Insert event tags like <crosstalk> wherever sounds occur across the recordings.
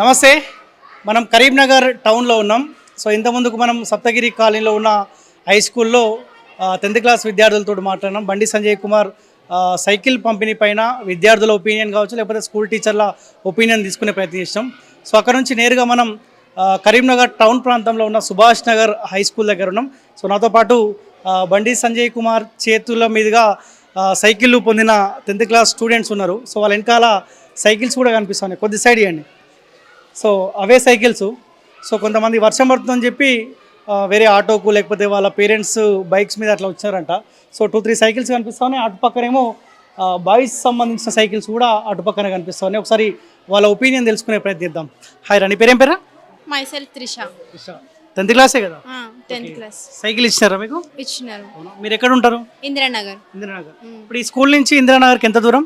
నమస్తే. మనం కరీంనగర్ టౌన్లో ఉన్నాం. సో ఇంతకుముందుకు మనం సప్తగిరి కాలనీలో ఉన్న హై స్కూల్లో టెన్త్ క్లాస్ విద్యార్థులతో మాట్లాడినాం. బండి సంజయ్ కుమార్ సైకిల్ పంపిణీ పైన విద్యార్థుల ఒపీనియన్ కావచ్చు లేకపోతే స్కూల్ టీచర్ల ఒపీనియన్ తీసుకునే ప్రయత్నం చేస్తాం సో అక్కడ నుంచి నేరుగా మనం కరీంనగర్ టౌన్ ప్రాంతంలో ఉన్న సుభాష్ నగర్ హై స్కూల్ దగ్గర ఉన్నాం. సో నాతో పాటు బండి సంజయ్ కుమార్ చేతుల మీదుగా సైకిళ్ళు పొందిన టెన్త్ క్లాస్ స్టూడెంట్స్ ఉన్నారు. సో వాళ్ళ వెనకాల సైకిల్స్ కూడా కనిపిస్తున్నాయి. కొద్ది సైడ్ ఇవ్వండి సో అవే సైకిల్స్. సో కొంతమంది వర్షం పడుతుందని చెప్పి వేరే ఆటోకు లేకపోతే వాళ్ళ పేరెంట్స్ బైక్స్ మీద అట్లా వచ్చారంట. సో టూ త్రీ సైకిల్స్ కనిపిస్తా ఉన్నాయి అటు పక్కనేమో బాయ్స్ సంబంధించిన సైకిల్స్ కూడా అటు పక్కనే కనిపిస్తా ఉన్నాయి ఒకసారి వాళ్ళ ఒపీనియన్ తెలుసుకునే ప్రయత్నిద్దాం. హాయ్ రండి పేరేం పేరా? మై సెల్ఫ్ త్రిష టెన్త్ క్లాసే కదా? Tenth class. సైకిల్ ఇచ్చినారా మీకు? ఇచ్చినారు? మీరు ఎక్కడ ఉంటారు? ఇందిరానగర్. ఇందిరానగర్. ఇప్పుడు ఈ స్కూల్ నుంచి ఇందిరానగర్కి ఎంత దూరం?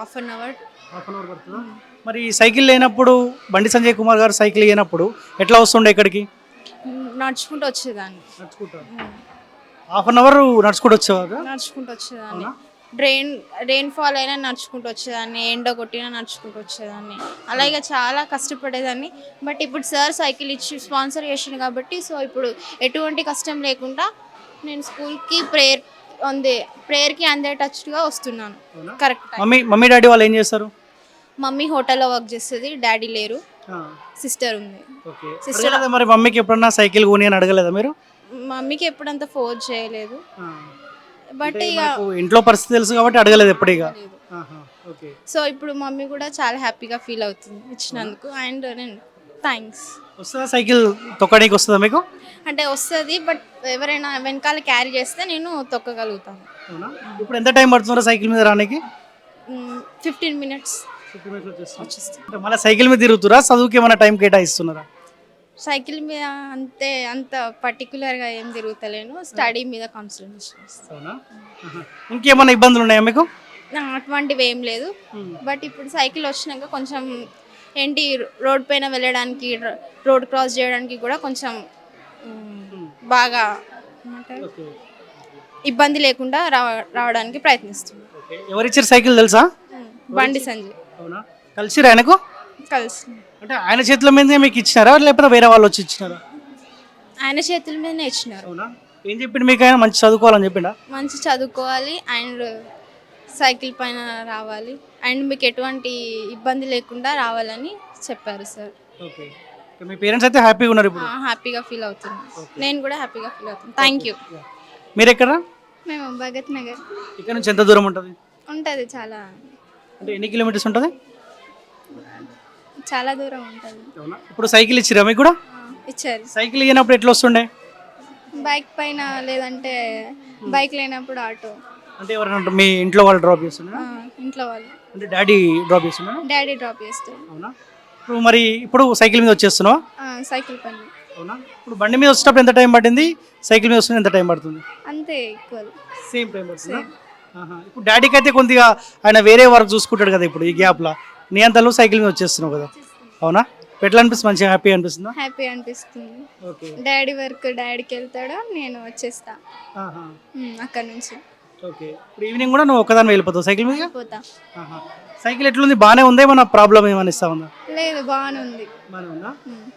Half an hour. Half an hour పడుతుందా? మరి సైకిల్ లేనప్పుడు బండి సంజయ్ కుమార్ గారు సైకిల్ లేనప్పుడు ఎట్లా వస్తుండే ఇక్కడికి? నడుచుకుంటూ వచ్చేదాన్ని. నడుచుకుంటారు హాఫ్ అన్ అవర్ నడుచుకుంటూ వచ్చేవారు నడుచుకుంటూ వచ్చేదాన్ని. రెయిన్ రెయిన్ ఫాల్ అయినా నడుచుకుంటూ వచ్చేదాన్ని ఎండ కొట్టినా నడుచుకుంటూ వచ్చేదాన్ని. అలాగే చాలా కష్టపడేదాన్ని. బట్ ఇప్పుడు సార్ సైకిల్ ఇచ్చి స్పాన్సర్ చేసిండు కాబట్టి సో ఇప్పుడు ఎటువంటి కష్టం లేకుండా నేను స్కూల్కి ప్రేయర్ అందే ప్రేయర్కి అందేటట్టుగా వస్తున్నాను. కరెక్ట్ మమ్మీ మమ్మీ డాడీ వాళ్ళు ఏం చేస్తారు? మమ్మీ హోటల్లో వర్క్ చేస్తుంది డాడీ లేరు. సిస్టర్ ఉంది. ఓకే. అడగలేదా మరి మమ్మీకి ఎప్పుడన్నా సైకిల్ కొని అని అడగలేదా మీరు? మమ్మీకి ఎప్పుడంత ఫోర్స్ చేయలేదు. బట్ ఇక ఇంట్లో పరిస్థితి తెలుసు కాబట్టి అడగలేదు ఎప్పుడు ఇక. ఓకే. సో ఇప్పుడు మమ్మీ కూడా చాలా హ్యాపీగా ఫీల్ అవుతుంది ఇచ్చినందుకు. అండ్ నేను థ్యాంక్స్. వస్తుందా సైకిల్ తొక్కడానికి వస్తుందా మీకు? అంటే వస్తుంది బట్ ఎవరైనా వెనకాల క్యారీ చేస్తే నేను తొక్కగలుగుతాను. ఇప్పుడు ఎంత టైం పడుతుందో సైకిల్ మీద రానికి? Fifteen minutes. అంటే మళ్ళీ సైకిల్ మీద తిరుగుతురా? చదువుకి ఏమైనా టైం కేటాయిస్తున్నారా? సైకిల్ మీద అంతే అంత పర్టికులర్గా ఏం తిరుగుతలేను. స్టడీ మీద కాన్సన్ట్రేషన్ చేస్తాను అవునా? ఆహా. ఇంకేమైనా ఇబ్బందులు ఉన్నాయా మీకు? నా అటువంటివి ఏం లేదు. బట్ ఇప్పుడు సైకిల్ వచ్చినాక కొంచెం ఏంటి రోడ్ పైన వెళ్ళడానికి రోడ్ క్రాస్ చేయడానికి కూడా కొంచెం మ్, బాగా ఏమంటారు? ఓకే ఇబ్బంది లేకుండా రావ రావడానికి ప్రయత్నిస్తున్నాం. ఓకే. ఎవరిచ్చారు సైకిల్ తెలుసా? బండి సంజయ్. అవునా? కలిసిరా ఆయనకు? కలిసి అంటే ఆయన చేతుల మీదే మీకు ఇచ్చినారా? లేకపోతే వేరే వాళ్ళు వచ్చి ఇచ్చినారా? ఆయన చేతుల మీదనే ఇచ్చినారు. అవునా? ఏం చెప్పిండు మీకు ఆయన? మంచి చదువుకోవాలని చెప్పిండా? మంచి చదువుకోవాలి అండ్ సైకిల్ పైన రావాలి అండ్ మీకు ఎటువంటి ఇబ్బంది లేకుండా రావాలని చెప్పారు సార్. ఓకే. మీ పేరెంట్స్ అయితే హ్యాపీగా ఉన్నారు ఇప్పుడు? హ్యాపీగా ఫీల్ అవుతున్నాను నేను కూడా హ్యాపీగా ఫీల్ అవుతున్నాను థ్యాంక్ యూ. మీరు ఎక్కడ మేము భగత్ నగర్. ఇక్కడ నుంచి ఎంత దూరం ఉంటుంది? ఉంటుంది చాలా. అంటే ఎన్ని కిలోమీటర్స్ ఉంటుంది? చాలా దూరం ఉంటుంది. ఇప్పుడు సైకిల్ ఇచ్చిరా మీకు కూడా? ఇచ్చారు. సైకిల్ ఇచ్చినప్పుడు ఎట్లా వస్తుండే? బైక్ పైన లేదంటే బైక్ లేనప్పుడు ఆటో. అంటే ఎవరైనా మీ ఇంట్లో వాళ్ళు డ్రాప్ చేస్తున్నా ఆ, ఇంట్లో వాళ్ళు. అంటే డాడీ డ్రాప్ చేస్తున్నా డాడీ డ్రాప్ చేస్తారు. అవునా? ఇప్పుడు మరి ఇప్పుడు సైకిల్ మీద వచ్చేస్తున్నావా? సైకిల్ పైన. అవునా? ఇప్పుడు బండి మీద వచ్చేటప్పుడు ఎంత టైం పట్టింది? సైకిల్ మీద వస్తున్న ఎంత టైం పడుతుంది? అంతే ఈక్వల్. సేమ్ టైం పడుతుంది? ఇప్పుడు డాడీకి అయితే కొద్దిగా ఆయన వేరే వర్క్ చూసుకుంటాడు కదా ఇప్పుడు ఈ గ్యాప్లో. నీ అంతలో సైకిల్ మీద వచ్చేస్తున్నావు కదా. అవునా? ఎట్లా అనిపిస్తుంది? మంచిగా హ్యాపీ అనిపిస్తుందా? హ్యాపీ అనిపిస్తుంది. డాడీ వర్క్ డాడీకి వెళ్తాడు నేను వచ్చేస్తా. అక్కడ నుంచి. ఓకే. ఇప్పుడు ఈవినింగ్ కూడా నువ్వు ఒక్కదాని వెళ్ళిపోతావు. సైకిల్ మీద? పోతా సైకిల్ ఎట్లుంది? బాగానే ఉందా? ఏమన్నా ప్రాబ్లం ఏమైనా ఇస్తా ఉందా? లేదు బాగానే ఉంది. బాగానే ఉందా.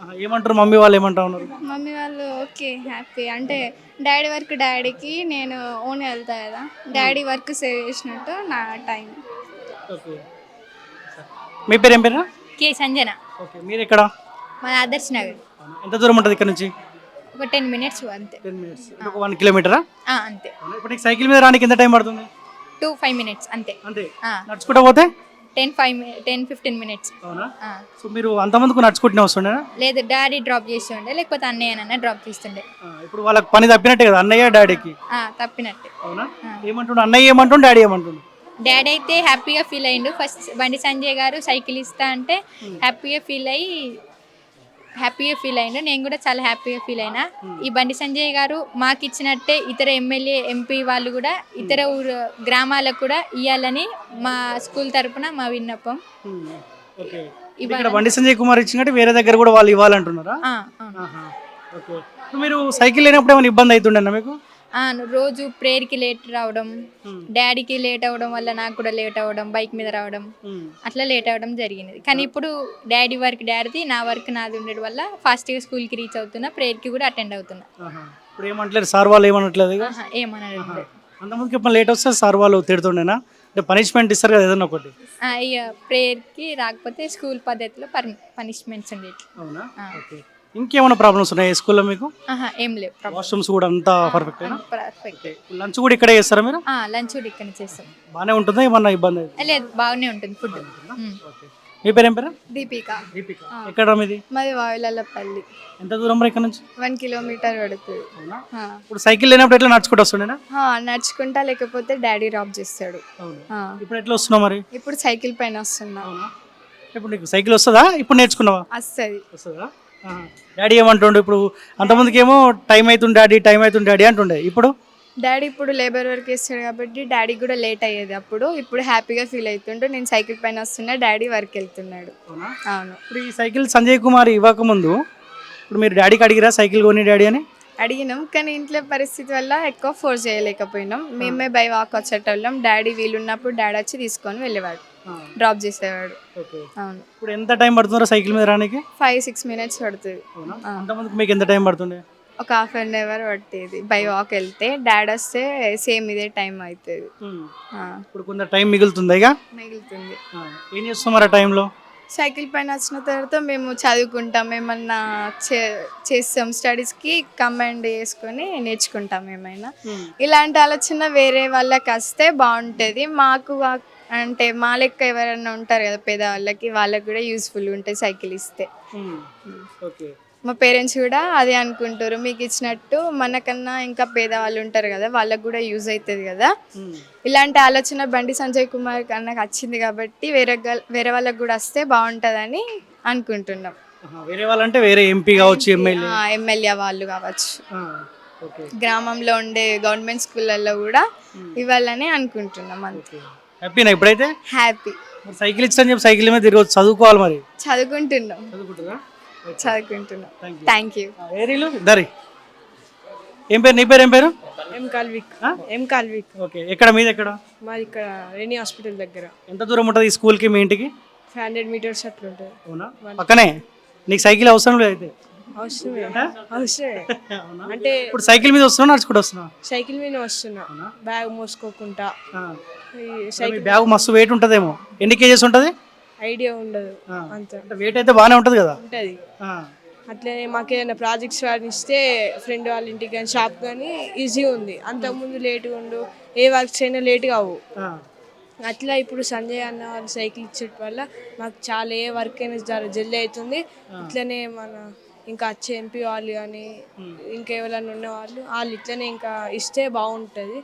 ఆహా, ఏమంటారు? మమ్మీ వాళ్ళు ఏమంటా ఉన్నారు? మమ్మీ వాళ్ళు ఓకే హ్యాపీ. అంటే డాడీ వర్క్ డాడీకి నేను ఓన్ వెళ్తా కదా. డాడీ వర్క్ సేవ్ చేసినట్టు నా టైం. ఓకే. మీ పేరు ఏం పేరు కే సంజన. ఓకే. మీరు ఎక్కడ మన ఆదర్శ్ నగర్. ఎంత దూరం ఉంటుంది ఇక్కడ నుంచి? ఒక టెన్ మినిట్స్ అంతే. Ten minutes. ఒక వన్ కిలోమీటరా? ఆ, అంతే. ఇప్పుడు నీకు సైకిల్ మీద రానికి ఎంత టైం పడుతుంది? టూ ఫైవ్ మినిట్స్ అంతే. అంతే. ఆ, నడుచుకుంటా పోతే? Ten five ten fifteen minutes. అవునా? ఆ. సో మీరు అంతమందికి నడుచుకుంటూనే వస్తుండే లేదు డాడీ డ్రాప్ చేస్తుండే లేకపోతే అన్నయ్యనన్నా డ్రాప్ చేస్తుండే. ఇప్పుడు వాళ్ళకి పని తప్పినట్టే కదా అన్నయ్య డాడీకి. ఆ, తప్పినట్టే. అవునా? ఏమంటుండు? అన్నయ్య ఏమంటుండు? డాడీ ఏమంటుండు? డాడీ అయితే హ్యాపీగా ఫీల్ అయ్యిండు ఫస్ట్ బండి సంజయ్ గారు సైకిల్ ఇస్తా అంటే హ్యాపీగా ఫీల్ అయ్యి హ్యాపీగా ఫీల్ అయ్యిండు నేను కూడా చాలా హ్యాపీగా ఫీల్ అయినా. ఈ బండి సంజయ్ గారు మాకు ఇచ్చినట్టే ఇతర ఎమ్మెల్యే ఎంపీ వాళ్ళు కూడా ఇతర ఊరు గ్రామాలకు కూడా ఇవ్వాలని మా స్కూల్ తరపున మా విన్నపం. ఓకే ఇక్కడ బండి సంజయ్ కుమార్ ఇచ్చినట్టు వేరే దగ్గర కూడా వాళ్ళు ఇవ్వాలంటున్నారా? మీరు సైకిల్ లేనప్పుడు ఏమైనా ఇబ్బంది అవుతుండేనా మీకు? రోజు ప్రేయర్కి లేట్ రావడం డాడీకి లేట్ అవ్వడం వల్ల నాకు కూడా లేట్ అవ్వడం బైక్ మీద రావడం అట్లా లేట్ అవ్వడం జరిగింది. కానీ ఇప్పుడు డాడీ వర్క్ డాడీది నా వర్క్ నాది ఉండడం వల్ల ఫాస్ట్గా స్కూల్కి రీచ్ అవుతున్నా ప్రేయర్కి కూడా అటెండ్ అవుతున్నా. ఇప్పుడు ఏమంటలేదు సార్ వాళ్ళు ఏమనట్లేదు ఇక? ఆహా, ఏమనడం లేదు. అంతమందికి ఇప్పుడు లేట్ వస్తే సార్ వాళ్ళు తిడుతుండేనా? అంటే పనిష్మెంట్ ఇస్తారు కదా ఏదైనా ఒకటి. ప్రేయర్కి రాకపోతే స్కూల్ పద్ధతిలో పనిష్మెంట్స్ ఉండేవి అవునా. ఓకే. ఇంకేమైనా ప్రాబ్లమ్స్ ఉన్నాయి స్కూల్లో మీకు? ఆహా, ఏం లేవు. ప్రాబ్లం వాష్రూమ్స్ కూడా అంతా పర్ఫెక్ట్ పర్ఫెక్ట్ లంచ్ కూడా ఇక్కడే చేస్తారా మీరు? లంచ్ కూడా ఇక్కడ చేస్తాం. బాగానే ఉంటుందా? ఏమన్నా ఇబ్బంది అయితే? లేదు బాగానే ఉంటుంది ఫుడ్ మీ పేరు ఏం పేరు? దీపిక. దీపిక. ఎక్కడ మీది? మాది వాయులపల్లి ఎంత దూరం రా ఇక్కడ నుంచి? వన్ కిలోమీటర్ పడుతుంది. అవునా? ఆ. ఇప్పుడు సైకిల్ లేనప్పుడు ఎట్లా నడుచుకుంటూ వస్తుండేనా? ఆ, నడుచుకుంటా లేకపోతే డాడీ డ్రాప్ చేస్తాడు. ఆ. ఇప్పుడు ఎట్లా వస్తున్నావు మరి? ఇప్పుడు సైకిల్ పైన వస్తున్నా. ఇప్పుడు నీకు సైకిల్ వస్తుందా? ఇప్పుడు నేర్చుకున్నావా? వస్తుంది. వస్తుందా? డాడీ ఏమంటుండు ఇప్పుడు? అంతమందికి ఏమో టైం అవుతుంది డాడీ టైం అవుతుంది డాడీ అంటుండే. ఇప్పుడు? డాడీ ఇప్పుడు లేబర్ వర్క్ చేస్తాడు కాబట్టి డాడీ కూడా లేట్ అయ్యేది అప్పుడు. ఇప్పుడు హ్యాపీగా ఫీల్ అవుతుంటూ నేను సైకిల్ పైన వస్తున్నా డాడీ వర్క్ వెళ్తున్నాడు. అవునా? అవును. ఇప్పుడు ఈ సైకిల్ సంజయ్ కుమార్ ఇవ్వకముందు ఇప్పుడు మీరు డాడీకి అడిగిరా సైకిల్ కొని డాడీ అని? అడిగినాం. కానీ ఇంట్లో పరిస్థితి వల్ల ఎక్కువ ఫోర్స్ చేయలేకపోయినాం. మేమే బై వాక్ వచ్చేటోళ్ళం. డాడీ వీలున్నప్పుడు డాడీ వచ్చి తీసుకొని వెళ్ళేవాడు. డ్రాప్ చేసేవాడు. అవును. ఇప్పుడు ఎంత టైం పడుతుందో సైకిల్ మీద రానికి? ఫైవ్ సిక్స్ మినిట్స్ పడుతుంది. అంతమందికి మీకు ఎంత టైం పడుతుండే? ఒక హాఫ్ అన్ అవర్ పట్టేది. బై వాక్ వెళ్తే డాడీ వస్తే సేమ్ ఇదే టైం అవుతుంది ఇప్పుడు కొంత టైం మిగులుతుంది ఇక? మిగులుతుంది. ఏం చేస్తున్నారు ఆ టైంలో? సైకిల్ పైన వచ్చిన తర్వాత మేము చదువుకుంటాం. ఏమన్నా చేస్తాం. స్టడీస్కి కంబైండ్ చేసుకొని నేర్చుకుంటాం ఏమైనా. ఇలాంటి ఆలోచన వేరే వాళ్ళకి వస్తే బాగుంటుంది. మాకు అంటే మా లెక్క ఎవరైనా ఉంటారు కదా పేదవాళ్ళకి వాళ్ళకి కూడా యూస్ఫుల్ ఉంటుంది సైకిల్ ఇస్తే ఓకే. మా పేరెంట్స్ కూడా అదే అనుకుంటారు. మీకు ఇచ్చినట్టు మనకన్నా ఇంకా పేదవాళ్ళు ఉంటారు కదా వాళ్ళకి కూడా యూజ్ అవుతుంది కదా. ఇలాంటి ఆలోచన బండి సంజయ్ కుమార్ అన్నకు వచ్చింది కాబట్టి వేరే వేరే వాళ్ళకి కూడా వస్తే బాగుంటుందని అనుకుంటున్నాం. వేరే వాళ్ళంటే వేరే ఎంపీ కావచ్చు ఎమ్మెల్యే. ఎమ్మెల్యే వాళ్ళు కావచ్చు. గ్రామంలో ఉండే గవర్నమెంట్ స్కూళ్ళల్లో కూడా ఇవ్వాలని అనుకుంటున్నాం అంతే. హ్యాపీనా ఇప్పుడైతే? హ్యాపీ మరి సైకిల్ ఇచ్చని చెప్పి సైకిల్ మీద తిరగచ్చు చదువుకోవాలి మరి. చదువుకుంటున్నాం. చదువుకుంటున్నాం. You. థ్యాంక్ యూ ఏరీలు దరి. ఏం పేరు? నీ పేరు ఏం పేరు? ఎం కాల్విక్. ఎం కాల్విక్. ఓకే ఎక్కడ? మీది ఎక్కడ? మాది ఇక్కడ రెనీ హాస్పిటల్ దగ్గర. ఎంత దూరం ఉంటుంది ఈ స్కూల్కి మీ ఇంటికి? ఫైవ్ హండ్రెడ్ మీటర్స్ అట్లా ఉంటుంది అవునా పక్కనే. నీకు సైకిల్ అవసరం లేదు అయితే. అవసరమే. అవసరమే. అంటే ఇప్పుడు సైకిల్ మీద వస్తున్నావు నడుచుకుంటూ వస్తున్నావు? సైకిల్ మీద వస్తున్నా. బ్యాగ్ మోసుకోకుండా. సైకిల్ బ్యాగ్ మస్తు వెయిట్ ఉంటుందేమో. ఎన్ని కేజెస్ ఉంటుంది? ఐడియా ఉండదు. అంత. అంటే వెయిట్ అయితే బాగానే ఉంటుంది కదా? ఉంటుంది. అట్లనే మాకు ఏదైనా ప్రాజెక్ట్స్ వాడిని ఇస్తే ఫ్రెండ్ వాళ్ళ ఇంటికి కానీ షాప్ కానీ ఈజీ ఉంది. అంతకుముందు లేట్గా ఉండు ఏ వర్క్స్ అయినా లేట్ కావు అట్లా ఇప్పుడు సంజయ్ అన్న వాళ్ళు సైకిల్ ఇచ్చడం వల్ల మాకు చాలా ఏ వర్క్ అయినా చాలా జల్దీ అవుతుంది. ఇట్లనే మన ఇంకా వచ్చే ఎంపీ వాళ్ళు కానీ ఇంకా ఎవరైనా ఉన్న వాళ్ళు వాళ్ళు ఇట్లనే ఇంకా ఇస్తే బాగుంటుంది.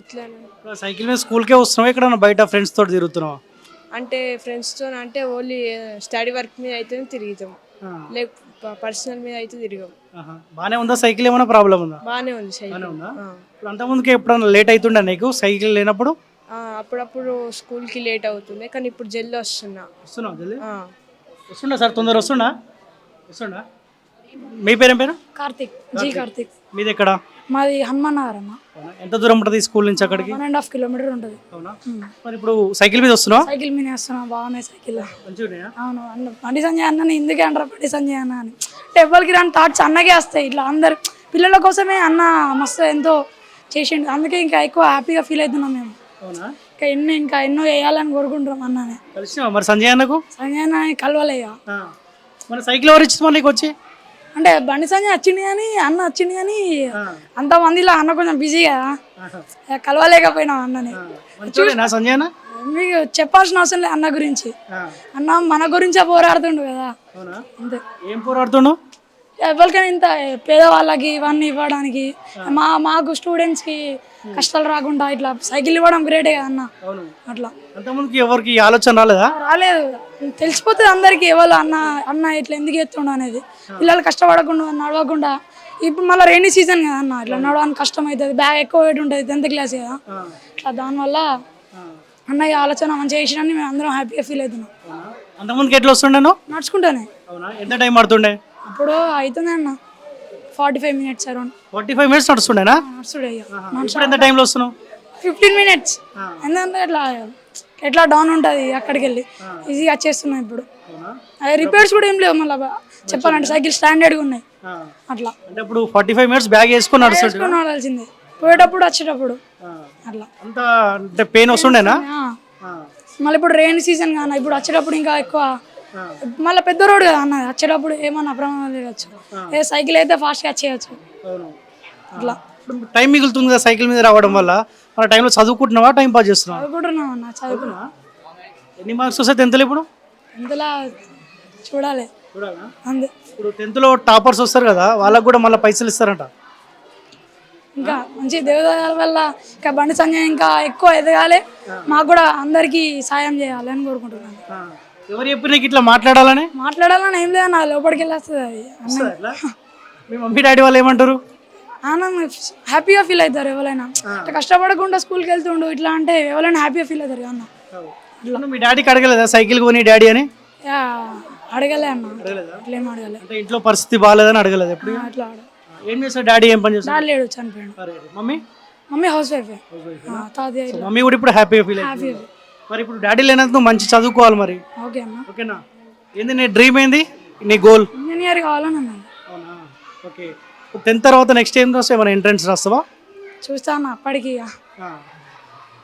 ఇట్లనే. సైకిల్ మీద స్కూల్కే వస్తున్నావా? ఇక్కడ బయట ఫ్రెండ్స్ తోటి తిరుగుతున్నావా? అంటే ఫ్రెండ్స్తో అంటే ఓన్లీ స్టడీ వర్క్ మీద అయితేనే తిరుగుతాం. లేక పర్సనల్ మీద అయితే తిరగం. బాగానే ఉందా? సైకిల్ ఏమైనా ప్రాబ్లం ఉందా? బాగానే ఉంది సైకిల్. ఇప్పుడు అంతకుముందుకే ఎప్పుడన్నా లేట్ అవుతుండే నీకు సైకిల్ లేనప్పుడు? అప్పుడప్పుడు స్కూల్కి లేట్ అవుతుంది కానీ ఇప్పుడు జల్దీ వస్తున్నా. వస్తున్నావు జల్దీ? ఆ. వస్తుండా సార్? తొందర వస్తుండా? వస్తుండా మీ పేరేం పేరు? కార్తిక్ జీ కార్తిక్. మీది ఎక్కడ? మాది హనుమాన్ నగర్ అవునా? ఎంత దూరం ఉంటుంది స్కూల్ నుంచి అక్కడికి? వన్ అండ్ హాఫ్ కిలోమీటర్ ఉంటుంది. అవునా? మరి ఇప్పుడు సైకిల్ మీద వస్తున్నావు? సైకిల్ మీద వేస్తున్నా బాగున్నాయి సైకిల్ అవును అన్న బండి సంజయ్ అన్న ఇందుకే అంటారు? బండి సంజయ్ అన్న అని. అంటే ఎవరికి రాని థాట్స్ అన్నకే వస్తాయి. ఇట్లా అందరు పిల్లల కోసమే అన్న మస్తు ఎంతో చేసిండు. అందుకే ఇంకా ఎక్కువ హ్యాపీగా ఫీల్ అవుతున్నాం మేము. ఇంకా ఎన్నో ఇంకా ఎన్నో వేయాలని కోరుకుంటున్నాం అన్ననే. కలిసినావా మరి సంజయ్ అన్నకు? సంజయ్ అన్న కలవలే మరి సైకిల్ ఎవరు ఇచ్చింది నీకు వచ్చి? అంటే బండి సంజయ్ వచ్చింది కానీ అన్న వచ్చింది కానీ అంత మందిలో అన్న కొంచెం బిజీ కదా. ఇక కలవలేకపోయినాం అన్నని. సంజయ్ అన్న మీకు చెప్పాల్సిన అవసరం లేదు అన్న గురించి. అన్న మన గురించే పోరాడుతుండు కదా. అంతే. ఏం పోరాడుతుండు? ఎవరికైనా ఇంత పేదవాళ్ళకి ఇవన్నీ ఇవ్వడానికి మా మాకు స్టూడెంట్స్కి కష్టాలు రాకుండా ఇట్లా సైకిల్ ఇవ్వడం గ్రేటే అన్న. అట్లా. అంతకుముందుకి ఎవరికి ఆలోచన రాలేదా? రాలేదు. తెలిసిపోతుంది అందరికి ఎవరు అన్న అన్న ఇట్లా ఎందుకు ఎత్తుండు అనేది. పిల్లలు కష్టపడకుండా నడవకుండా. ఇప్పుడు మళ్ళీ రైనీ సీజన్ కదా అన్న. ఇట్లా నడవడానికి కష్టం అవుతుంది బ్యాగ్ ఎక్కువ వెయిట్ ఉంటుంది టెన్త్ క్లాస్ కదా. ఇట్లా దానివల్ల అన్న ఈ ఆలోచన మంచిగా చేసినని మేము అందరం హ్యాపీగా ఫీల్ అవుతున్నాం. అంతకుముందుకి ఎట్లా వస్తుండే నడుచుకుంటానే. ఎంత టైం పడుతుండే? అప్పుడు అవుతుంది అన్న. Forty five minutes around forty five minutes నడుస్తుండేనా నడుస్తుండే ఇప్పుడు ఎంత టైంలో వస్తున్నావు? ఫిఫ్టీన్ మినిట్స్ ఎందుకంటే ఇట్లా ఎట్లా డౌన్ ఉంటుంది అక్కడికి వెళ్ళి. ఈజీగా వచ్చేస్తున్నాయి ఇప్పుడు. అదే రిపేర్స్ కూడా ఏం లేవు మళ్ళీ చెప్పాలంటే సైకిల్ స్టాండర్డ్గా ఉన్నాయి. అట్లా. అంటే ఇప్పుడు ఫార్టీ ఫైవ్ మినిట్స్ బ్యాగ్ వేసుకొని వాడాల్సిందే పోయేటప్పుడు వచ్చేటప్పుడు. అట్లా. అంత అంటే పెయిన్ వస్తుండేనా. మళ్ళీ ఇప్పుడు రెయిన్ సీజన్ కానీ ఇప్పుడు వచ్చేటప్పుడు ఇంకా ఎక్కువ మళ్ళీ పెద్ద రోడ్ కదా అన్నది వచ్చేటప్పుడు ఏమన్నా ప్రమాదం లేవచ్చు ఏ సైకిల్ అయితే ఫాస్ట్గా వచ్చేయచ్చు అట్లా. టైం మిగులుతుంది కదా సైకిల్ మీద రావడం వల్ల. మన టైంలో చదువుకుంటున్నావా? టైం పాస్ చేస్తున్నావా? చదువుకుంటున్నాం అన్న చదువుకున్నా. ఎన్ని మార్క్స్ వస్తాయి టెన్త్లో ఇప్పుడు? ఇంతలా చూడాలి. అంతే. ఇప్పుడు టెన్త్లో టాపర్స్ వస్తారు కదా వాళ్ళకి కూడా మళ్ళీ పైసలు ఇస్తారంట. ఇంకా మంచి దేవదాల వల్ల ఇంకా బండి సంజయ్ ఇంకా ఎక్కువ ఎదగాలి. మాకు కూడా అందరికీ సాయం చేయాలి అని కోరుకుంటున్నాను. ఎవరు చెప్పి నీకు ఇట్లా మాట్లాడాలని? మాట్లాడాలని ఏం లేదు నా లోపలికి వెళ్ళేస్తుంది అది? మీ మమ్మీ డాడీ వాళ్ళు ఏమంటారు? ఆనందం హ్యాపీగా ఫీల్ అవుతారు ఎవరైనా. ఇట్లా కష్టపడకుండా స్కూల్కి వెళ్తుండు ఇట్లా అంటే ఎవరైనా హ్యాపీగా ఫీల్ అవుతారు అన్న. మీ డాడీకి అడగలేదా? సైకిల్ కొని డాడీ అని? యా, అడగలే అన్న. ఇట్లేం అడగలే. అంటే ఇంట్లో పరిస్థితి బాగాలేదని అడగలేదు ఎప్పుడు? అడగ ఏం చేస్తాడు డాడీ ఏం పని చేస్తాడు? డాడీ లేడు చనిపోయాడు. మమ్మీ? Mummy housewife. తాతయ్య మమ్మీ కూడా ఇప్పుడు హ్యాపీగా ఫీల్ అవుతుంది. హ్యాపీ మరి ఇప్పుడు డాడీ నువ్వు మంచి చదువుకోవాలి మరి. ఓకే అన్న ఓకేనా? ఏంది నీ డ్రీమ్ ఏంది? నీ గోల్ ఇంజనీర్ కావాలని అన్నాను అవునా? ఓకే. టెన్త్ తర్వాత నెక్స్ట్ ఏం రాస్తావు? ఏమైనా ఎంట్రన్స్ రాస్తావా? చూస్తా అన్న అప్పటికి ఇక.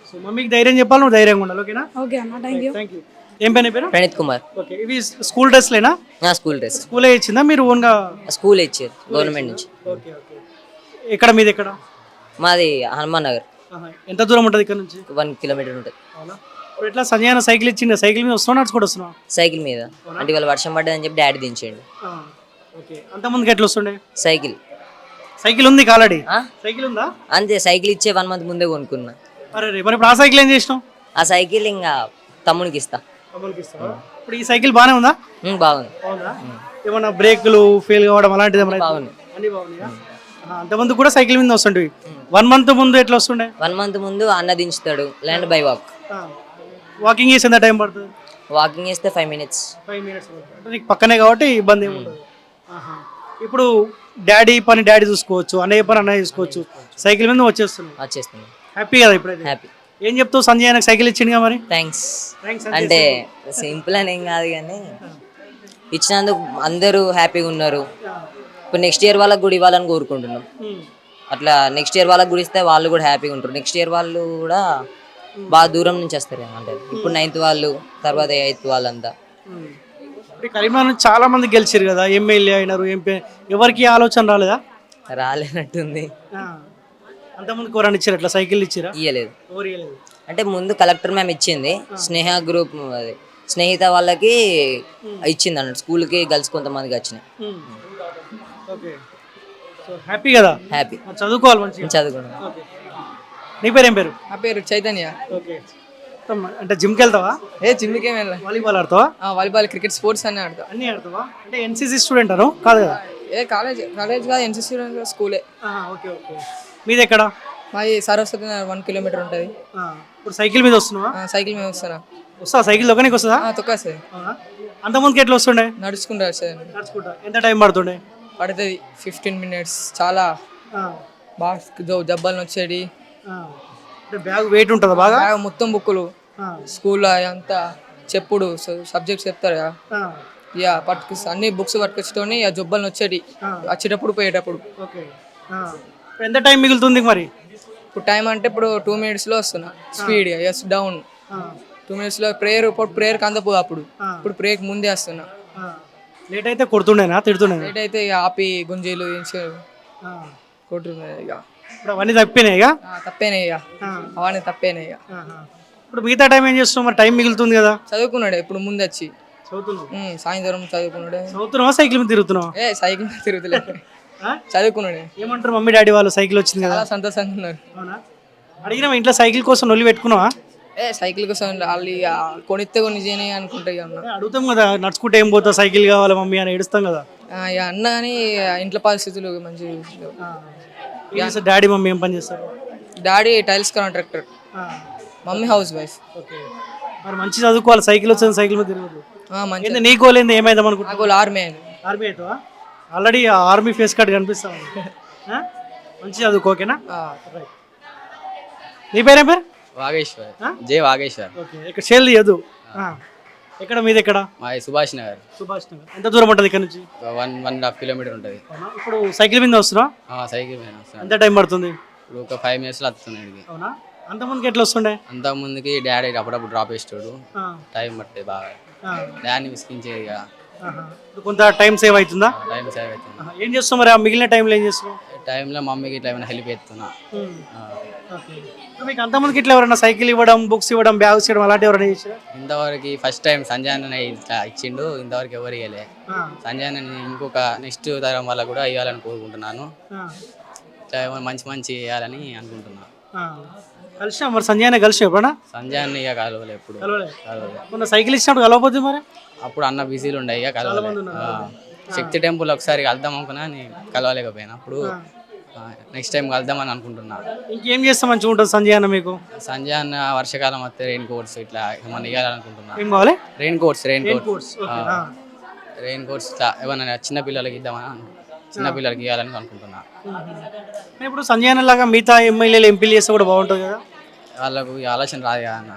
సో మమ్మీకి ధైర్యం చెప్పాలి నువ్వు ధైర్యంగా ఉండాలి ఓకేనా? ఓకే అన్న థ్యాంక్ యూ థ్యాంక్ యూ ఏం పని పేరు? ప్రణీత్ కుమార్. ఓకే. ఇవి స్కూల్ డ్రెస్లేనా నా స్కూల్ డ్రెస్ స్కూలే ఇచ్చిందా? మీరు ఓన్గా స్కూల్ ఇచ్చారు గవర్నమెంట్ నుంచి. Okay okay. ఎక్కడ మీది ఎక్కడ? మాది హనుమాన్ నగర్. ఆహా. ఎంత దూరం ఉంటుంది ఇక్కడ నుంచి? వన్ కిలోమీటర్ ఉంటుంది. అవునా? ఇప్పుడు ఎట్లా సంజయ్ అన్న సైకిల్ ఇచ్చింది సైకిల్ మీద వస్తున్నావు నడుచుకుంటూ వస్తున్నావు? సైకిల్ మీద. అంటే ఇవాళ వర్షం పడ్డదని చెప్పి డాడీ దించండి. ఓకే. అంతమందికి ఎట్లా వస్తుండే? సైకిల్. సైకిల్ ఉంది ఆల్రెడీ? సైకిల్ ఉందా? అంతే సైకిల్ ఇచ్చే వన్ మంత్ ముందే కొనుక్కున్నా. అరే రే మరి ఇప్పుడు ఆ సైకిల్ ఏం చేసినావు? ఆ సైకిల్ ఇంకా తమ్మునికి ఇస్తా. ఇప్పుడు ఈ సైకిల్ బాగానే ఉందా? ఉమ్, బాగుంది. ఏమన్నా బ్రేకులు ఫెయిల్ కావడం అలాంటిది ఏమైనా బాగుంది. అన్ని బాగున్నాయా? ఆహా, అంతమంది కూడా సైకిల్ మీద వస్తుండేవి. వన్ మంత్ ముందు ఎట్లా వస్తుండే? వన్ మంత్ ముందు అన్న దించుతాడు ల్యాండ్ బై వాక్. వాకింగ్ చేసి ఎంత టైం పడుతుంది? వాకింగ్ చేస్తే ఫైవ్ మినిట్స్ ఫైవ్ మినిట్స్ అంటే నీకు పక్కనే కాబట్టి ఇబ్బంది ఏమి ఉండదు. ఆహా. ఇప్పుడు డాడీ పని డాడీ చూసుకోవచ్చు అన్నయ్య పని అన్నయ్య చూసుకోవచ్చు సైకిల్ మీద నువ్వు వచ్చేస్తున్నావు. వచ్చేస్తుంది హ్యాపీ కదా ఇప్పుడైతే? హ్యాపీ ఏం చెప్తావు సంజయ్ నాకు సైకిల్ ఇచ్చిందిగా మరి? థ్యాంక్స్ థ్యాంక్స్ అంటే సింపుల్ అని ఏం కాదు కానీ ఇచ్చినందుకు అందరూ హ్యాపీగా ఉన్నారు. ఇప్పుడు నెక్స్ట్ ఇయర్ వాళ్ళకి కూడా ఇవ్వాలని కోరుకుంటున్నాం. అట్లా నెక్స్ట్ ఇయర్ వాళ్ళకి కూడా ఇస్తే వాళ్ళు కూడా హ్యాపీగా ఉంటారు. నెక్స్ట్ ఇయర్ వాళ్ళు కూడా బాగా దూరం నుంచి వస్తారు అంటే. ఇప్పుడు నైన్త్ వాళ్ళు తర్వాత ఎయిత్ వాళ్ళంతా. ఇప్పుడు కరీంనగర్ నుంచి చాలా మంది గెలిచారు కదా ఎమ్మెల్యే అయినారు ఎంపీ ఎవరికి ఆలోచన రాలేదా? రాలేనట్టుంది. అంతమంది కూరని ఇచ్చారు అట్లా సైకిల్ ఇచ్చారా ఇయ్యలేదు. ఎవరు ఇవ్వలేదు అంటే ముందు కలెక్టర్ మ్యామ్ ఇచ్చింది స్నేహ గ్రూప్ అది. స్నేహిత వాళ్ళకి ఇచ్చింది అన్నట్టు. స్కూల్కి గర్ల్స్ కొంతమందికి వచ్చినాయి. ఓకే. సో హ్యాపీ కదా? హ్యాపీ. చదువుకోవాలి మంచిగా. చదువుకున్నాం. ఓకే. నీ పేరు ఏం పేరు? నా పేరు చైతన్య. ఓకే. అంటే జిమ్కి వెళ్తావా? ఏ జిమ్కి ఏం వెళ్ళా. వాలీబాల్ ఆడతావా? వాలీబాల్ క్రికెట్ స్పోర్ట్స్ అన్నీ ఆడతా. అన్నీ ఆడతావా? అంటే ఎన్సీసీ స్టూడెంట్ అను కాదు కదా? ఏ కాలేజ్ కాలేజ్ కాదు ఎన్సీసీ స్కూలే ఓకే ఓకే. మీది ఎక్కడ మాది సరస్వతి వన్ కిలోమీటర్ ఉంటుంది. ఇప్పుడు సైకిల్ మీద వస్తున్నావా? సైకిల్ మీద వస్తానా వస్తా సైకిల్ దొక్కనికి వస్తుందా? తొక్కేస్తుంది అవునా? అంతమందికి ఎట్లా వస్తుండే? నడుచుకుంటూ వస్తుంది నడుచుకుంటా. ఎంత టైం పడుతుండే? పడుతుంది ఫిఫ్టీన్ మినిట్స్ చాలా బాగా జబ్బలు వచ్చేది. అంటే బ్యాగ్ వెయిట్ ఉంటుందా బాగా? బాగా మొత్తం బుక్కులు. ఆ, స్కూల్లో అంతా చెప్పుడు సబ్జెక్ట్స్ చెప్తారు కదా. ఇక పట్టుకు అన్ని బుక్స్ పట్టుకొచ్చుకొని ఇక జబ్బలు వచ్చేది వచ్చేటప్పుడు పోయేటప్పుడు. ఓకే. ఎంత టైం మిగులుతుంది మరి? ఇప్పుడు టైం అంటే ఇప్పుడు టూ మినిట్స్లో వస్తున్నా. స్పీడ్ ఎస్ డౌన్ టూ మినిట్స్లో ప్రేయర్ ఇప్పుడు ప్రేయర్కి అందపో అప్పుడు. ఇప్పుడు ప్రేయర్కి ముందే వస్తున్నా. లేట్ అయితే కొడుతుండేనా? తిడుతుండేనా? లేట్ అయితే ఇక ఆపి గుంజీలు. కొట్టున్నాయి ఇక ఇప్పుడు అవన్నీ తప్పినాయి ఇక? ఆ, తప్పేనే ఇక. అవన్నీ తప్పేనే ఇక. ఇప్పుడు మిగతా టైం ఏం చేస్తున్నావు? మరి టైం మిగులుతుంది కదా? చదువుకున్నాడు ఇప్పుడు ముందు వచ్చి చదువుతున్నావు? ఉమ్, సాయంత్రం చదువుకున్నాడే. చదువుతున్నావా? సైకిల్ మీద తిరుగుతున్నావా? ఏ సైకిల్ మీద తిరుగుతలేదు ఆ? చదువుకున్నాడే. ఏమంటారు మమ్మీ డాడీ వాళ్ళు? సైకిల్ వచ్చింది కదా? సంతోషంగా ఉన్నారు. అడిగినా ఇంట్లో సైకిల్ కోసం నొల్లి పెట్టుకున్నావా? ఏ సైకిల్ కోసం వాళ్ళు ఇక కొనిస్తే కొన్ని చేయని అనుకుంటా ఇక అన్న. ఏ, అడుగుతాం కదా నడుచుకుంటే ఏం పోతా సైకిల్ కావాలి మమ్మీ అని ఏడుస్తాం కదా? ఇక అన్న కానీ ఇంట్లో పరిస్థితులు మంచి డాడీ మమ్మీ ఏం పని చేస్తారు? Daddy tiles contractor. ఆ, మమ్మీ హౌస్ వైఫ్. ఓకే. మరి మంచి చదువుకోవాలి సైకిల్ వచ్చింది సైకిల్ మీద తిరగదు. మంచి ఏంది నీ గోల్ ఏంది? ఏమైదాం అనుకుంటున్నా నాకు ఆర్మీ అయింది ఆర్మీ అవుతావా ఆల్రెడీ ఆర్మీ ఫేస్ కార్డ్ కనిపిస్తా? <laughs> మంచి చదువుకో ఓకేనా? రైట్ నీ పేరేం పేరు? వాగేశ్వర్. ఆ? జే వాగేశ్వర్. ఓకే. ఇక్కడ షేల్ తీయదు ఎక్కడ? మీది ఎక్కడ? మా సుభాష్ నగర్. సుభాష్ నగర్. ఎంత దూరం ఉంటుంది ఇక్కడ నుంచి? వన్ వన్ హాఫ్ కిలోమీటర్ ఉంటుంది. అవునా? ఇప్పుడు సైకిల్ మీద వస్తున్నా? సైకిల్ పైన వస్తున్నాను ఎంత టైం పడుతుంది? ఇప్పుడు ఒక ఫైవ్ మినిట్స్లో వస్తున్నాడు ఇక్కడికి. అవునా? అంత ముందుకి ఎట్లా వస్తుండే? అంత ముందుకి డాడీ అప్పుడప్పుడు డ్రాప్ చేస్తాడు ఆ, టైం పట్టేది బాగా. ఆ, డాడీని విసిగించేది ఇక. ఆహా. ఇప్పుడు కొంత టైం సేవ్ అవుతుందా? టైం సేవ్ అవుతుంది. ఆహా. ఏం చేస్తావు మరి? ఆ మిగిలిన టైంలో ఏం చేస్తున్నావు? టైంలో మమ్మీకి ఇట్లా ఏమైనా హెల్ప్ చేస్తున్నా. ఇప్పుడు మీకు అంతమందికి ఇట్లా ఎవరైనా సైకిల్ ఇవ్వడం బుక్స్ ఇవ్వడం బ్యాగ్స్ ఇవ్వడం అలాంటి ఎవరైనా చేసారా ఇంతవరకు ఫస్ట్ టైం సంజయ్ అన్న ఇట్లా ఇచ్చిండు. ఇంతవరకు ఎవరు ఇవ్వలే సంజయ్ అన్న ఇంకొక నెక్స్ట్ తరం వల్ల కూడా ఇవ్వాలని కోరుకుంటున్నాను. ఇట్లా ఏమైనా మంచి మంచి ఇవ్వాలని అనుకుంటున్నాను కలిసినా మరి సంజయ్ అన్న కలిసి ఎప్పుడన్నా? సంజయ్ అన్న ఇక కలవలే ఎప్పుడు. మొన్న సైకిల్ ఇచ్చినప్పుడు కలవపోద్ది మరి? అప్పుడు అన్న బిజీలు ఉండే ఇక మంది కలవలే. ఉన్నారు. ఆ. శక్తి టెంపుల్ ఒకసారి కలుద్దాం అనుకున్నా నేను కలవలేకపోయినా. అప్పుడు నెక్స్ట్ టైం కలుద్దామని అనుకుంటున్నా. ఇంకేం చేస్తే మంచిగా ఉంటుంది సంజయ్ అన్న మీకు? సంజయ్ అన్న వర్షాకాలం వస్తే రెయిన్ కోట్స్ ఇట్లా ఏమన్నా ఇవ్వాలనుకుంటున్నా ఏం కావాలి? Raincoats raincoats. రెయిన్ కోట్స్ ఇట్లా ఏమన్నా చిన్న పిల్లలకి ఇద్దామని చిన్న పిల్లలకి ఇవ్వాలని అనుకుంటున్నా. మరి ఇప్పుడు సంజయ్ అన్న లాగా మిగతా ఎమ్మెల్యేలు ఎంపీలు చేస్తే కూడా బాగుంటుంది కదా? వాళ్ళకు ఆలోచన రాదు కదా అన్న.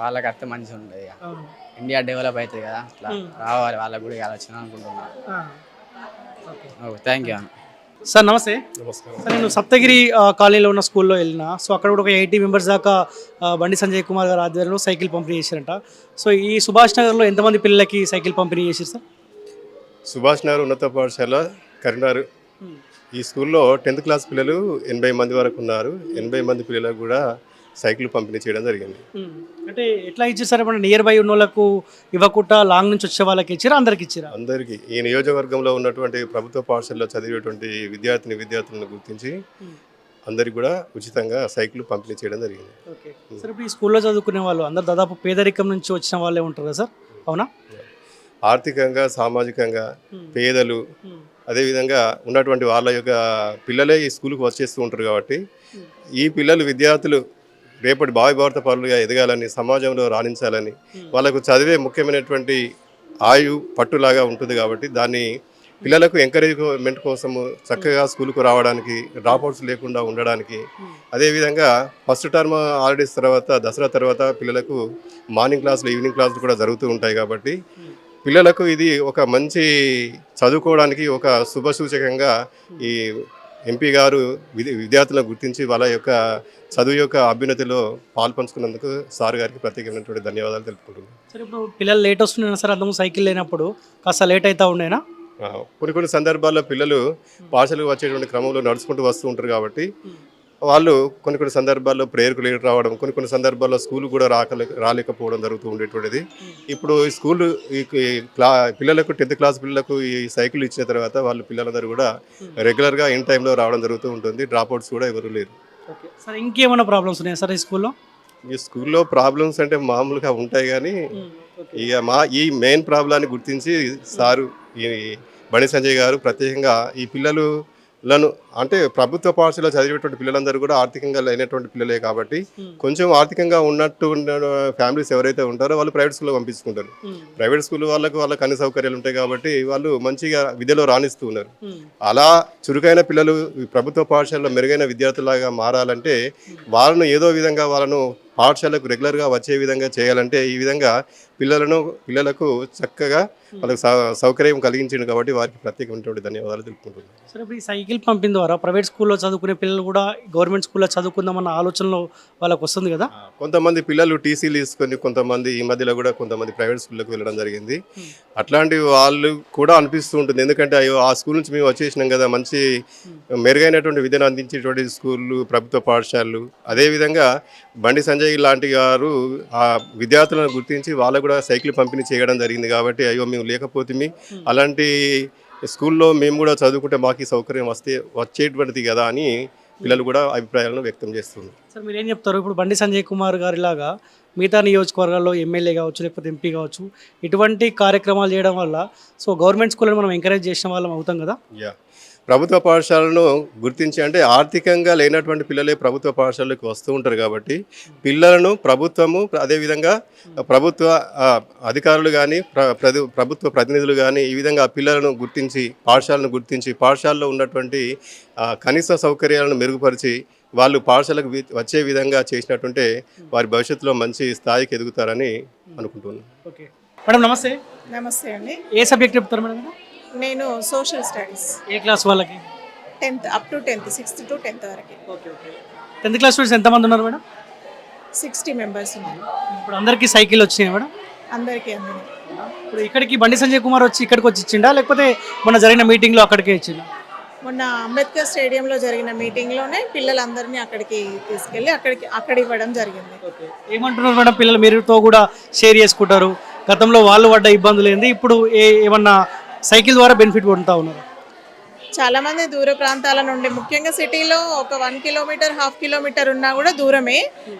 వాళ్ళకి అర్థం మంచిగా అవును. ఇండియా డెవలప్ అవుతుంది కదా అట్లా రావాలి వాళ్ళకు కూడా ఆలోచన అనుకుంటున్నా. థ్యాంక్ యూ అన్న. సార్ నమస్తే. సార్ నేను సప్తగిరి కాలనీలో ఉన్న స్కూల్లో వెళ్ళిన. సో అక్కడ కూడా ఒక ఎయిటీ మెంబర్స్ దాకా బండి సంజయ్ కుమార్ గారు ఆధ్వర్యంలో సైకిల్ పంపిణీ చేశారంట. సో ఈ సుభాష్ నగర్లో ఎంతమంది పిల్లలకి సైకిల్ పంపిణీ చేశారు సార్? సుభాష్ నగర్ ఉన్నత పాఠశాల కరీంనగర్. ఈ స్కూల్లో టెన్త్ క్లాస్ పిల్లలు ఎనభై మంది వరకు ఉన్నారు. ఎనభై మంది పిల్లలకు కూడా సైకిల్ పంపిణీ చేయడం జరిగింది. అంటే ఎట్లా ఇచ్చారు సార్ ఏమన్నా నియర్ బై ఉన్న వాళ్ళకు ఇవ్వకుండా లాంగ్ నుంచి వచ్చే వాళ్ళకి ఇచ్చారా? అందరికి ఇచ్చారా? అందరికీ. ఈ నియోజకవర్గంలో ఉన్నటువంటి ప్రభుత్వ పాఠశాలలో చదివేటువంటి విద్యార్థిని విద్యార్థులను గుర్తించి అందరికి కూడా ఉచితంగా సైకిల్ పంపిణీ చేయడం జరిగింది. ఓకే. సార్ ఇప్పుడు ఈ స్కూల్లో చదువుకునే వాళ్ళు అందరు దాదాపు పేదరికం నుంచి వచ్చిన వాళ్ళే ఉంటారు కదా సార్? అవునా? ఆర్థికంగా సామాజికంగా పేదలు అదేవిధంగా ఉన్నటువంటి వాళ్ళ యొక్క పిల్లలే ఈ స్కూల్కి వచ్చేస్తూ ఉంటారు కాబట్టి ఈ పిల్లలు విద్యార్థులు రేపటి భావి భారత పౌరులుగా ఎదగాలని సమాజంలో రాణించాలని వాళ్ళకు చదివే ముఖ్యమైనటువంటి ఆయు పట్టులాగా ఉంటుంది కాబట్టి దాన్ని పిల్లలకు ఎంకరేజ్మెంట్ కోసము చక్కగా స్కూల్కు రావడానికి డ్రాప్అవుట్స్ లేకుండా ఉండడానికి అదేవిధంగా ఫస్ట్ టర్మ్ హాలిడేస్ తర్వాత దసరా తర్వాత పిల్లలకు మార్నింగ్ క్లాసులు ఈవినింగ్ క్లాసులు కూడా జరుగుతూ ఉంటాయి కాబట్టి పిల్లలకు ఇది ఒక మంచి చదువుకోవడానికి ఒక శుభ సూచకంగా ఈ ఎంపీ గారు విద్య- విద్యార్థులను గుర్తించి వాళ్ళ యొక్క చదువు యొక్క అభ్యున్నతిలో పాల్పంచుకున్నందుకు సార్ గారికి ప్రత్యేకమైనటువంటి ధన్యవాదాలు తెలుపుకుంటున్నాను సరే ఇప్పుడు పిల్లలు లేట్ వస్తున్నా సార్ అంతకు సైకిల్ లేనప్పుడు కాస్త లేట్ అవుతా ఉండేనా? కొన్ని కొన్ని సందర్భాల్లో పిల్లలు పాఠశాలకు వచ్చేటువంటి క్రమంలో నడుచుకుంటూ వస్తూ ఉంటారు కాబట్టి వాళ్ళు కొన్ని కొన్ని సందర్భాల్లో ప్రేయర్కు లేట్ రావడం కొన్ని కొన్ని సందర్భాల్లో స్కూల్ కూడా రాకలే రాలేకపోవడం జరుగుతూ ఉండేటువంటిది. ఇప్పుడు ఈ స్కూల్ ఈ క్లా పిల్లలకు టెన్త్ క్లాస్ పిల్లలకు ఈ సైకిల్ ఇచ్చిన తర్వాత వాళ్ళు పిల్లలందరూ కూడా రెగ్యులర్గా ఇన్ టైంలో రావడం జరుగుతూ ఉంటుంది. డ్రాప్అవుట్స్ కూడా ఎవరు లేరు. సార్ ఇంకేమైనా ప్రాబ్లమ్స్ ఉన్నాయా సార్ ఈ స్కూల్లో? ఈ స్కూల్లో ప్రాబ్లమ్స్ అంటే మామూలుగా ఉంటాయి కానీ ఇక మా ఈ మెయిన్ ప్రాబ్లాన్ని గుర్తించి సారు ఈ బండి సంజయ్ గారు ప్రత్యేకంగా ఈ పిల్లలను అంటే ప్రభుత్వ పాఠశాలలో చదివేటువంటి పిల్లలందరూ కూడా ఆర్థికంగా లేనటువంటి పిల్లలే కాబట్టి కొంచెం ఆర్థికంగా ఉన్నట్టు ఉన్న ఫ్యామిలీస్ ఎవరైతే ఉంటారో వాళ్ళు ప్రైవేట్ స్కూల్లో పంపించుకుంటారు. ప్రైవేట్ స్కూల్ వాళ్ళకు వాళ్ళకి అన్ని సౌకర్యాలు ఉంటాయి కాబట్టి వాళ్ళు మంచిగా విద్యలో రాణిస్తూ ఉన్నారు. అలా చురుకైన పిల్లలు ప్రభుత్వ పాఠశాలలో మెరుగైన విద్యార్థులాగా మారాలంటే వాళ్ళను ఏదో విధంగా వాళ్ళను పాఠశాలకు రెగ్యులర్గా వచ్చే విధంగా చేయాలంటే ఈ విధంగా పిల్లలను పిల్లలకు చక్కగా వాళ్ళకి సౌకర్యం కలిగించింది కాబట్టి వారికి ప్రత్యేకమైనటువంటి ధన్యవాదాలు తెలుపుకుంటున్నాను. సరే ఇప్పుడు ఈ సైకిల్ పంపిన ద్వారా ప్రైవేట్ స్కూల్లో చదువుకునే పిల్లలు కూడా గవర్నమెంట్ స్కూల్లో చదువుకుందామన్న ఆలోచనలో వాళ్ళకి వస్తుంది కదా? కొంతమంది పిల్లలు టీసీలు తీసుకొని కొంతమంది ఈ మధ్యలో కూడా కొంతమంది ప్రైవేట్ స్కూళ్ళకి వెళ్ళడం జరిగింది. అట్లాంటి వాళ్ళు కూడా అనిపిస్తూ ఉంటుంది. ఎందుకంటే అయ్యో ఆ స్కూల్ నుంచి మేము వచ్చేసినాం కదా మంచి మెరుగైనటువంటి విద్యను అందించేటువంటి స్కూళ్ళు ప్రభుత్వ పాఠశాలలు. అదేవిధంగా బండి సంజయ్ లాంటి గారు ఆ విద్యార్థులను గుర్తించి వాళ్ళకు కూడా సైకిల్ పంపిణీ చేయడం జరిగింది కాబట్టి అయ్యో మేము లేకపోతే అలాంటి స్కూల్లో మేము కూడా చదువుకుంటే మాకు సౌకర్యం వస్తే వచ్చేటువంటిది కదా అని పిల్లలు కూడా అభిప్రాయాలను వ్యక్తం చేస్తున్నారు. సార్ మీరు ఏం చెప్తారు? ఇప్పుడు బండి సంజయ్ కుమార్ గారి లాగా మిగతా నియోజకవర్గాల్లో ఎమ్మెల్యే కావచ్చు లేకపోతే ఎంపీ కావచ్చు ఇటువంటి కార్యక్రమాలు చేయడం వల్ల సో గవర్నమెంట్ స్కూల్ని మనం ఎంకరేజ్ చేసిన వాళ్ళం అవుతాం కదా? యా ప్రభుత్వ పాఠశాలను గుర్తించి అంటే ఆర్థికంగా లేనటువంటి పిల్లలే ప్రభుత్వ పాఠశాలకు వస్తూ ఉంటారు కాబట్టి పిల్లలను ప్రభుత్వము అదేవిధంగా ప్రభుత్వ అధికారులు కానీ ప్రభుత్వ ప్రతినిధులు కానీ ఈ విధంగా పిల్లలను గుర్తించి పాఠశాలను గుర్తించి పాఠశాలలో ఉన్నటువంటి కనీస సౌకర్యాలను మెరుగుపరిచి వాళ్ళు పాఠశాలకు వచ్చే విధంగా చేసినట్టుంటే వారి భవిష్యత్తులో మంచి స్థాయికి ఎదుగుతారని అనుకుంటున్నాను. ఓకే. మేడం నమస్తే. నమస్తే అండి. ఏ సబ్జెక్ట్ చెప్తారు మేడం? నేను సోషల్ స్టడీస్ ఏ క్లాస్ వాళ్ళకి? Tenth up to tenth sixth to tenth వరకు. Okay okay tenth class students ఎంతమంది ఉన్నారు మేడం? సిక్స్టీ మెంబర్స్ ఉన్నారు. ఇప్పుడు అందరికీ సైకిల్ వచ్చినాయి మేడం? అందరికీ అందరూ ఇప్పుడు ఇక్కడికి బండి సంజయ్ కుమార్ వచ్చి ఇక్కడికి వచ్చి ఇచ్చిండా? లేకపోతే మొన్న జరిగిన మీటింగ్లో అక్కడికే ఇచ్చిండా? మొన్న అంబేద్కర్ స్టేడియంలో జరిగిన మీటింగ్లోనే పిల్లలందరినీ అక్కడికి తీసుకెళ్ళి అక్కడికి అక్కడ ఇవ్వడం జరిగింది. ఏమంటున్నారు మేడం పిల్లలు? మీరుతో కూడా షేర్ చేసుకుంటారు. గతంలో వాళ్ళు పడ్డ ఇబ్బందులు ఏంది? ఇప్పుడు ఏ ఏమన్నా సైకిల్ ద్వారా బెనిఫిట్ పొందుతా ఉన్నారు? చాలా మంది దూర ప్రాంతాల నుండి ముఖ్యంగా సిటీలో ఒక వన్ కిలోమీటర్ హాఫ్ కిలోమీటర్ ఉన్నా కూడా దూరమే.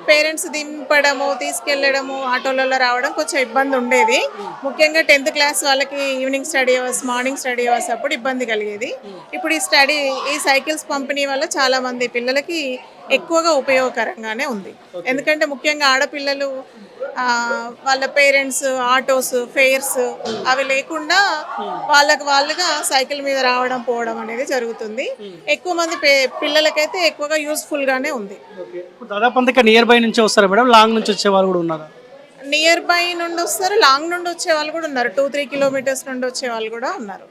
పేరెంట్స్ దింపడము తీసుకెళ్ళడము ఆటోలలో రావడం కొంచెం ఇబ్బంది ఉండేది. ముఖ్యంగా టెన్త్ క్లాస్ వాళ్ళకి evening study hours morning study hours అప్పుడు ఇబ్బంది కలిగేది. ఇప్పుడు ఈ స్టడీ ఈ సైకిల్స్ పంపిణీ వల్ల చాలా మంది పిల్లలకి ఎక్కువగా ఉపయోగకరంగానే ఉంది. ఎందుకంటే ముఖ్యంగా ఆడపిల్లలు వాళ్ళ పేరెంట్స్ ఆటోస్ ఫేర్స్ అవి లేకుండా వాళ్ళకి వాళ్ళుగా సైకిల్ మీద రావడం పోవడం అనేది జరుగుతుంది. ఎక్కువ మంది పిల్లలకైతే ఎక్కువగా యూస్ఫుల్ గానే ఉంది దాదాపు నియర్ బై నుంచి వస్తారా మేడం లాంగ్ నుంచి వచ్చే వాళ్ళు కూడా ఉన్నారా? నియర్ బై నుండి వస్తారు లాంగ్ నుండి వచ్చే వాళ్ళు కూడా ఉన్నారు. టూ త్రీ కిలోమీటర్స్ నుండి వచ్చే వాళ్ళు కూడా ఉన్నారు.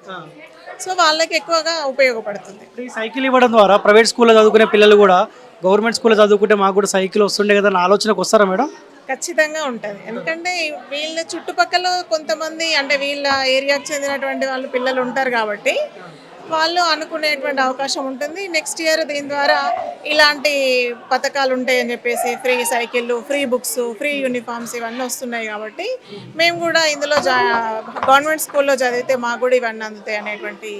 సో వాళ్ళకి ఎక్కువగా ఉపయోగపడుతుంది. ఈ సైకిల్ ఇవ్వడం ద్వారా ప్రైవేట్ స్కూల్లో చదువుకునే పిల్లలు కూడా గవర్నమెంట్ స్కూల్లో చదువుకుంటే మాకు కూడా సైకిల్ వస్తుండే కదా ఆలోచనకు వస్తారా మేడం? ఖచ్చితంగా ఉంటుంది. ఎందుకంటే వీళ్ళ చుట్టుపక్కల కొంతమంది అంటే వీళ్ళ ఏరియాకి చెందినటువంటి వాళ్ళు పిల్లలు ఉంటారు కాబట్టి వాళ్ళు అనుకునేటువంటి అవకాశం ఉంటుంది. నెక్స్ట్ ఇయర్ దీని ద్వారా ఇలాంటి పథకాలు ఉంటాయని చెప్పేసి ఫ్రీ సైకిళ్ళు ఫ్రీ బుక్స్ ఫ్రీ యూనిఫామ్స్ ఇవన్నీ వస్తున్నాయి కాబట్టి మేము కూడా ఇందులో జా గవర్నమెంట్ స్కూల్లో చదివితే మాకు కూడా ఇవన్నీ అందుతాయి అనేటువంటి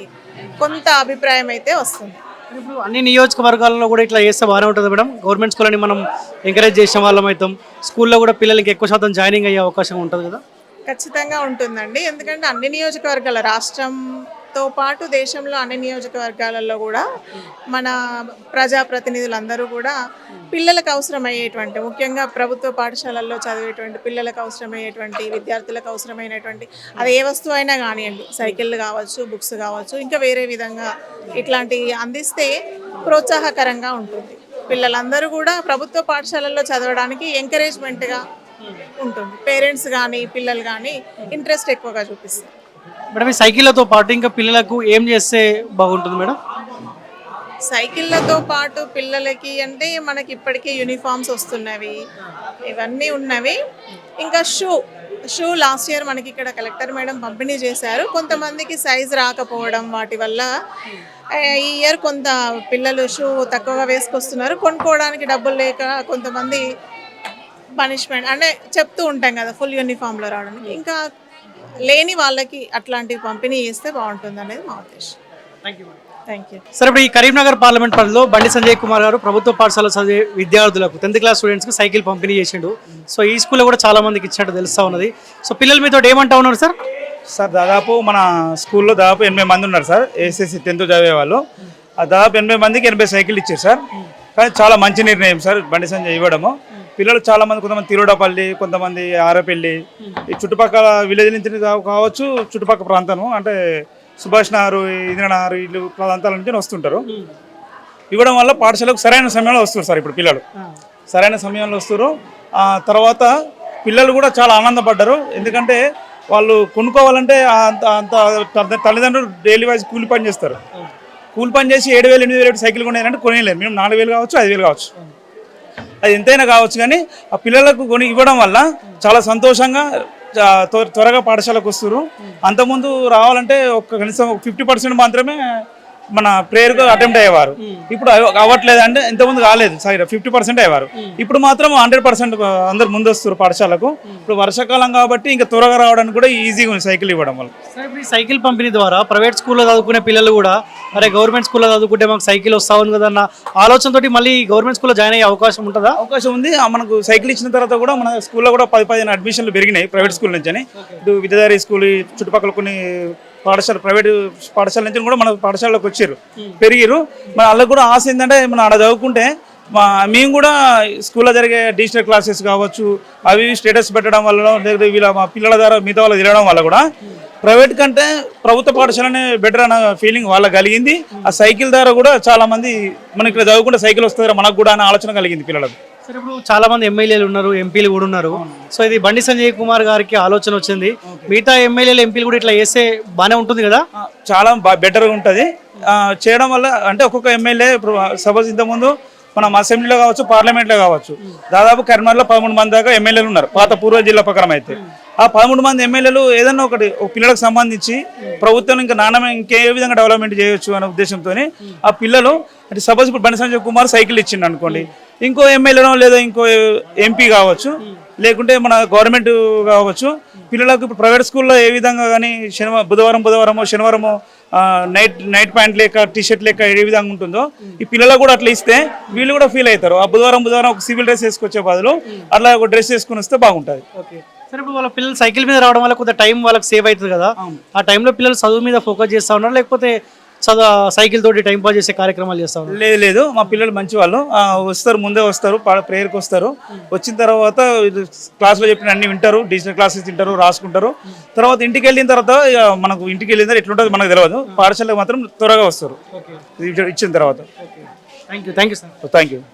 కొంత అభిప్రాయం అయితే వస్తుంది. ఇప్పుడు అన్ని నియోజకవర్గాల్లో కూడా ఇట్లా చేస్తే బాగానే ఉంటుంది మేడం. గవర్నమెంట్ స్కూల్ అని మనం ఎంకరేజ్ చేసిన వాళ్ళం అవుతాం. స్కూల్లో కూడా పిల్లలకి ఎక్కువ శాతం జాయినింగ్ అయ్యే అవకాశం ఉంటుంది కదా. ఖచ్చితంగా ఉంటుందండి. ఎందుకంటే అన్ని నియోజకవర్గాల రాష్ట్రం తో పాటు దేశంలో అన్ని నియోజకవర్గాలలో కూడా మన ప్రజాప్రతినిధులందరూ కూడా పిల్లలకు అవసరమయ్యేటువంటి ముఖ్యంగా ప్రభుత్వ పాఠశాలల్లో చదివేటువంటి పిల్లలకు అవసరమయ్యేటువంటి విద్యార్థులకు అవసరమైనటువంటి అది ఏ వస్తువు అయినా కానివ్వండి సైకిళ్ళు కావచ్చు బుక్స్ కావచ్చు ఇంకా వేరే విధంగా ఇట్లాంటివి అందిస్తే ప్రోత్సాహకరంగా ఉంటుంది. పిల్లలందరూ కూడా ప్రభుత్వ పాఠశాలల్లో చదవడానికి ఎంకరేజ్మెంట్గా ఉంటుంది. పేరెంట్స్ కానీ పిల్లలు కానీ ఇంట్రెస్ట్ ఎక్కువగా చూపిస్తారు. మేడం ఈ సైకిళ్ళతో పాటు ఇంకా పిల్లలకు ఏం చేస్తే బాగుంటుంది మేడం? సైకిళ్ళతో పాటు పిల్లలకి అంటే మనకి ఇప్పటికే యూనిఫామ్స్ వస్తున్నవి ఇవన్నీ ఉన్నవి. ఇంకా షూ షూ లాస్ట్ ఇయర్ మనకి ఇక్కడ కలెక్టర్ మేడం పంపిణీ చేశారు. కొంతమందికి సైజ్ రాకపోవడం వాటి వల్ల ఈ ఇయర్ కొంత పిల్లలు షూ తక్కువగా వేసుకొస్తున్నారు. కొనుక్కోవడానికి డబ్బులు లేక కొంతమంది పనిష్మెంట్ అంటే చెప్తూ ఉంటాం కదా ఫుల్ యూనిఫామ్లో రావడానికి. ఇంకా లేని వాళ్ళకి అట్లాంటివి పంపిణీ చేస్తే బాగుంటుంది అనేది మా ఉద్దేశం. థ్యాంక్ యూ సరే ఇప్పుడు ఈ కరీంనగర్ పార్లమెంట్ పరిధిలో బండి సంజయ్ కుమార్ గారు ప్రభుత్వ పాఠశాల చదివే విద్యార్థులకు టెన్త్ క్లాస్ స్టూడెంట్స్కి సైకిల్ పంపిణీ చేసిండు. సో ఈ స్కూల్లో కూడా చాలా మందికి ఇచ్చినట్టు తెలుస్తా ఉన్నది. సో పిల్లలు మీతో ఏమంటా ఉన్నారు సార్? సార్ దాదాపు మన స్కూల్లో దాదాపు ఎనభై మంది ఉన్నారు సార్. ఏసీసీ టెన్త్ చదివే వాళ్ళు. ఆ దాదాపు ఎనభై మందికి ఎనభై సైకిల్ ఇచ్చారు సార్. కానీ చాలా మంచి నిర్ణయం సార్ బండి సంజయ్ ఇవ్వడము. పిల్లలు చాలా మంది కొంతమంది తిరుడపల్లి కొంతమంది ఆరపల్లి ఈ చుట్టుపక్కల విలేజ్ నుంచి కావ- కావచ్చు చుట్టుపక్కల ప్రాంతం అంటే సుభాష్ నగర్ ఇంద్రనగర్ ఇల్లు ప్రాంతాల నుంచి వస్తుంటారు. ఇవ్వడం వల్ల పాఠశాలకు సరైన సమయంలో వస్తారు సార్ ఇప్పుడు పిల్లలు. సరైన సమయంలో వస్తారు ఆ తర్వాత పిల్లలు కూడా చాలా ఆనందపడ్డారు. ఎందుకంటే వాళ్ళు కొనుక్కోవాలంటే అంత అంత తల్లి- తల్లిదండ్రులు డైలీ వైజ్ కూలి పని చేస్తారు. కూలి పని చేసి ఏడు వేలు ఎనిమిది వేలు సైకిల్ కొనేయాలంటే కొనేయలేరు. మేము నాలుగు వేలు కావచ్చు ఐదు వేలు కావచ్చు. అది ఎంతైనా కావచ్చు కానీ ఆ పిల్లలకు కొని ఇవ్వడం వల్ల చాలా సంతోషంగా త్వరగా పాఠశాలకు వస్తారు అంతకుముందు రావాలంటే ఒక కనీసం ఫిఫ్టీ పర్సెంట్ మాత్రమే మన ప్రేయర్కు అటెంప్ట్ అయ్యేవారు. ఇప్పుడు అవ- అవ్వట్లేదు అంటే ఇంతకుముందు కాలేదు. సరే ఫిఫ్టీ పర్సెంట్ అయ్యేవారు. ఇప్పుడు మాత్రం హండ్రెడ్ పర్సెంట్ అందరు ముందు వస్తారు పాఠశాలకు ఇప్పుడు వర్షాకాలం కాబట్టి ఇంకా త్వరగా రావడానికి కూడా ఈజీగా ఉంది సైకిల్ ఇవ్వడం వల్ల. సైకిల్ పంపిణీ ద్వారా ప్రైవేట్ స్కూల్లో చదువుకునే పిల్లలు కూడా అరే గవర్నమెంట్ స్కూల్లో చదువుకుంటే మాకు సైకిల్ వస్తా ఉంది కదా అన్న ఆలోచనతోటి మళ్ళీ గవర్నమెంట్ స్కూల్లో జాయిన్ అయ్యే అవకాశం ఉంటుందా? అవకాశం ఉంది. మనకు సైకిల్ ఇచ్చిన తర్వాత కూడా మన స్కూల్లో కూడా పది పదిహేను అడ్మిషన్లు పెరిగినాయి ప్రైవేట్ స్కూల్ నుంచి అని. ఇటు విద్యాధారి స్కూల్ చుట్టుపక్కల కొన్ని పాఠశాల ప్రైవేట్ పాఠశాల నుంచి కూడా మన పాఠశాలలోకి వచ్చారు. పెరిగిరు మన వాళ్ళకి కూడా ఆశ ఏంటంటే మనం ఆడ చదువుకుంటే మా మేము కూడా స్కూల్లో జరిగే డిజిటల్ క్లాసెస్ కావచ్చు అవి స్టేటస్ పెట్టడం వల్ల లేదా వీళ్ళ మా పిల్లల ద్వారా మిగతా వాళ్ళు తిరగడం వల్ల కూడా ప్రైవేట్ కంటే ప్రభుత్వ పాఠశాలనే బెటర్ అన్న ఫీలింగ్ వాళ్ళకి కలిగింది. ఆ సైకిల్ ద్వారా కూడా చాలా మంది మనకి ఇక్కడ చదువుకుంటే సైకిల్ వస్తుంది మనకు కూడా అనే ఆలోచన కలిగింది పిల్లలకు. సరే ఇప్పుడు చాలా మంది ఎమ్మెల్యేలు ఉన్నారు ఎంపీలు కూడా ఉన్నారు. సో ఇది బండి సంజయ్ కుమార్ గారికి ఆలోచన వచ్చింది. మిగతా ఎమ్మెల్యేలు ఎంపీలు కూడా ఇట్లా చేస్తే బాగానే ఉంటుంది కదా? చాలా బెటర్గా ఉంటుంది. చేయడం వల్ల అంటే ఒక్కొక్క ఎమ్మెల్యే ఇప్పుడు సపోజ్ ఇంతకుముందు మనం అసెంబ్లీలో కావచ్చు పార్లమెంట్లో కావచ్చు. దాదాపు కరీంనగర్లో పదమూడు మంది దాకా ఎమ్మెల్యేలు ఉన్నారు పాత పూర్వ జిల్లా ప్రకారం అయితే. ఆ పదమూడు మంది ఎమ్మెల్యేలు ఏదన్నా ఒకటి ఒక పిల్లలకు సంబంధించి ప్రభుత్వం ఇంకా నాణ్యమ ఇంకే విధంగా డెవలప్మెంట్ చేయొచ్చు అనే ఉద్దేశంతో ఆ పిల్లలు అంటే సపోజ్ ఇప్పుడు బండి సంజయ్ కుమార్ సైకిల్ ఇచ్చిండు అనుకోండి. ఇంకో ఎమ్మెల్యేనో లేదా ఇంకో ఎంపీ కావచ్చు లేకుంటే మన గవర్నమెంట్ కావచ్చు. పిల్లలకు ఇప్పుడు ప్రైవేట్ స్కూల్లో ఏ విధంగా కానీ శనివారం బుధవారం బుధవారము శనివారము నైట్ నైట్ ప్యాంట్ లేక టీ షర్ట్ లేక ఏ విధంగా ఉంటుందో ఈ పిల్లలకు కూడా అట్లా ఇస్తే వీళ్ళు కూడా ఫీల్ అవుతారు. ఆ బుధవారం బుధవారం ఒక సివిల్ డ్రెస్ వేసుకొచ్చే బదులు అట్లా ఒక డ్రెస్ వేసుకుని వస్తే బాగుంటుంది. ఓకే. సరే ఇప్పుడు వాళ్ళ పిల్లలు సైకిల్ మీద రావడం వల్ల కొంత టైం వాళ్ళకి సేవ్ అవుతుంది కదా. ఆ టైంలో పిల్లలు చదువు మీద ఫోకస్ చేస్తా ఉన్నారు లేకపోతే చదువు సైకిల్ తోటి టైం పాస్ చేసే కార్యక్రమాలు చేస్తా లేదు లేదు. మా పిల్లలు మంచి వాళ్ళు వస్తారు ముందే వస్తారు ప్రేయర్కి వస్తారు. వచ్చిన తర్వాత క్లాస్లో చెప్పిన అన్ని వింటారు డిజిటల్ క్లాసెస్ తింటారు రాసుకుంటారు. తర్వాత ఇంటికి వెళ్ళిన తర్వాత మనకు ఇంటికి వెళ్ళిన తర్వాత ఎట్లుంటుంది మనకు తెలియదు పాఠశాలకు మాత్రం త్వరగా వస్తారు. ఇచ్చిన తర్వాత. Thank you thank you sir thank you